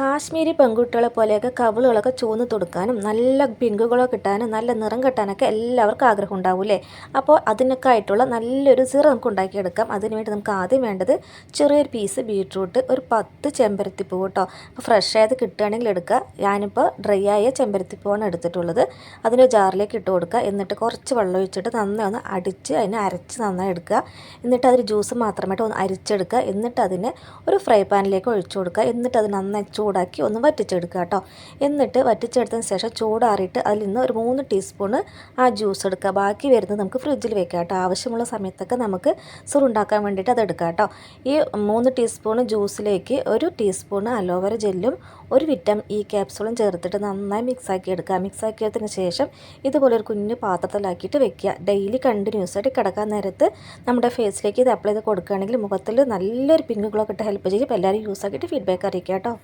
കാശ്മീരി പെൺകുട്ടികളെ പോലെയൊക്കെ കവിളുകളൊക്കെ ചുവന്ന് തൊടുക്കാനും നല്ല പിങ്കുകളോ കിട്ടാനും നല്ല നിറം കിട്ടാനൊക്കെ എല്ലാവർക്കും ആഗ്രഹം ഉണ്ടാവില്ലേ അപ്പോൾ അതിനൊക്കെ ആയിട്ടുള്ള നല്ലൊരു സിറ നമുക്ക് ഉണ്ടാക്കിയെടുക്കാം. അതിനുവേണ്ടി നമുക്ക് ആദ്യം വേണ്ടത് ചെറിയൊരു പീസ് ബീട്രൂട്ട് ഒരു പത്ത് ചെമ്പരത്തിപ്പൂ കേട്ടോ. അപ്പോൾ ഫ്രഷ് ആയത് കിട്ടുകയാണെങ്കിൽ എടുക്കുക. ഞാനിപ്പോൾ ഡ്രൈ ആയ ചെമ്പരത്തിപ്പൂവാണ് എടുത്തിട്ടുള്ളത്. അതിന് ജാറിലേക്ക് ഇട്ട് കൊടുക്കുക. എന്നിട്ട് കുറച്ച് വെള്ളം ഒഴിച്ചിട്ട് നന്നായി ഒന്ന് അടിച്ച് അതിനെ അരച്ച് നന്നായി എടുക്കുക. എന്നിട്ട് അതിൽ ജ്യൂസ് മാത്രമായിട്ട് ഒന്ന് അരിച്ചെടുക്കുക. എന്നിട്ട് അതിനെ ഒരു ഫ്രൈ പാനിലേക്ക് ഒഴിച്ചു കൊടുക്കുക. എന്നിട്ട് അത് നന്നായി ചൂടാക്കി ഒന്ന് വറ്റിച്ചെടുക്കുക കേട്ടോ. എന്നിട്ട് വറ്റിച്ചെടുത്തതിന് ശേഷം ചൂടാറിയിട്ട് അതിൽ നിന്ന് ഒരു മൂന്ന് ടീസ്പൂണ് ആ ജ്യൂസ് എടുക്കുക. ബാക്കി വരുന്നത് നമുക്ക് ഫ്രിഡ്ജിൽ വെക്കാം കേട്ടോ. ആവശ്യമുള്ള സമയത്തൊക്കെ നമുക്ക് സുറുണ്ടാക്കാൻ വേണ്ടിയിട്ട് അത് എടുക്കാം കേട്ടോ. ഈ മൂന്ന് ടീസ്പൂണ് ജ്യൂസിലേക്ക് ഒരു ടീസ്പൂണ് അലോവേര ജെല്ലും ഒരു വിറ്റം ഇ ക്യാപ്സൂളും ചേർത്തിട്ട് നന്നായി മിക്സാക്കി എടുക്കുക. മിക്സാക്കിയതിന് ശേഷം ഇതുപോലെ ഒരു കുഞ്ഞു പാത്രത്തിലാക്കിയിട്ട് വെക്കുക. ഡെയിലി കണ്ടിന്യൂസ് ആയിട്ട് കിടക്കാൻ നേരത്ത് നമ്മുടെ ഫേസിലേക്ക് ഇത് അപ്ലൈ ചെയ്ത് കൊടുക്കുകയാണെങ്കിൽ മുഖത്തിൽ നല്ലൊരു പിങ്ക് ഗ്ലോ കിട്ടാൻ ഹെൽപ്പ് ചെയ്യും. എല്ലാവരും യൂസ് ആക്കിയിട്ട് ഫീഡ്ബാക്ക് അറിയിക്കുക കേട്ടോ.